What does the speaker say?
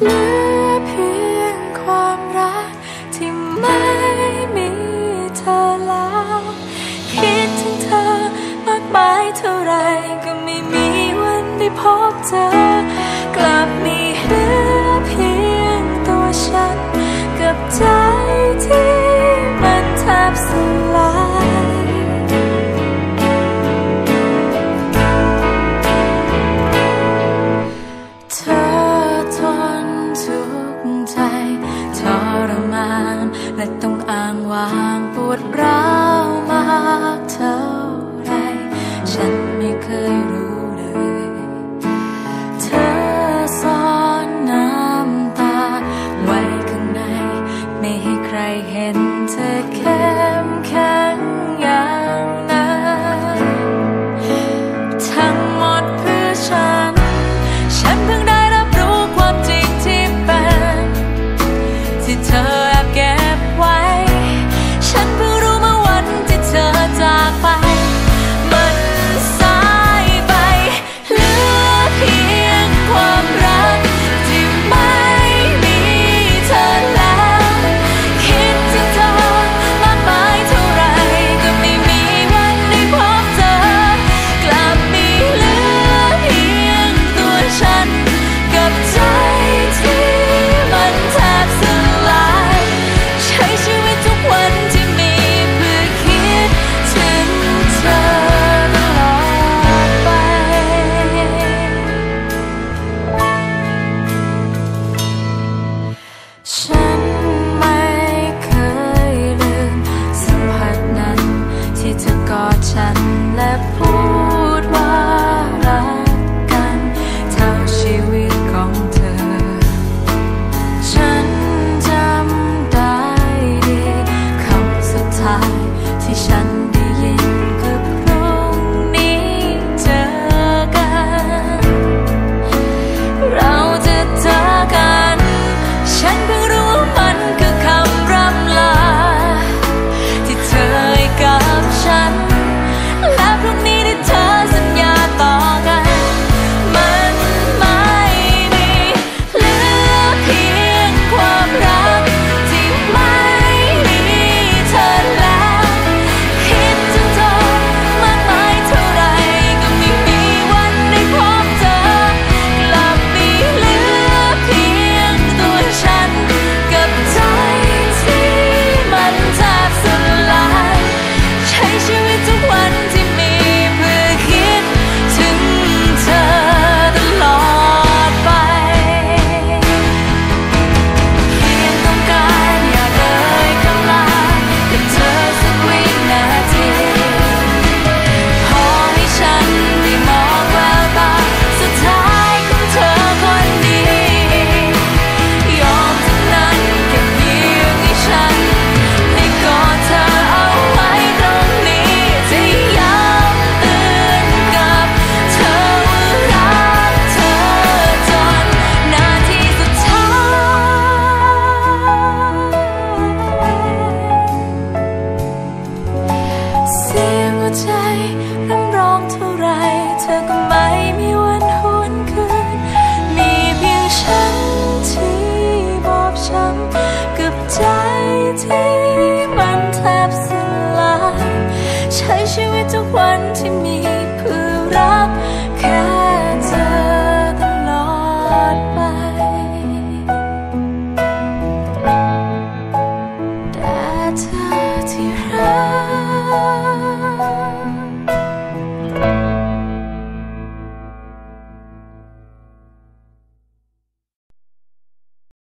เหลือเพียงความรักที่ไม่มีเธอแล้ว คิดถึงเธอมากมายเท่าไรก็ไม่มีวันได้พบเธอ และต้องอ้างวางปวดร้าวมากเท่าไร ฉันไม่เคยรู้เลย เธอซ่อนน้ำตา ไว้ข้างใน ไม่ให้ใครเห็นเธอเข้มแข็งอย่าง upon ใจร่ำร้องเท่าไรเธอก็ไม่มีวันหวนคืน มีเพียงฉันที่บอบช้ำกับใจที่มันแทบสลาย ใช้ชีวิตทุกวันที่มีเพื่อรักแค่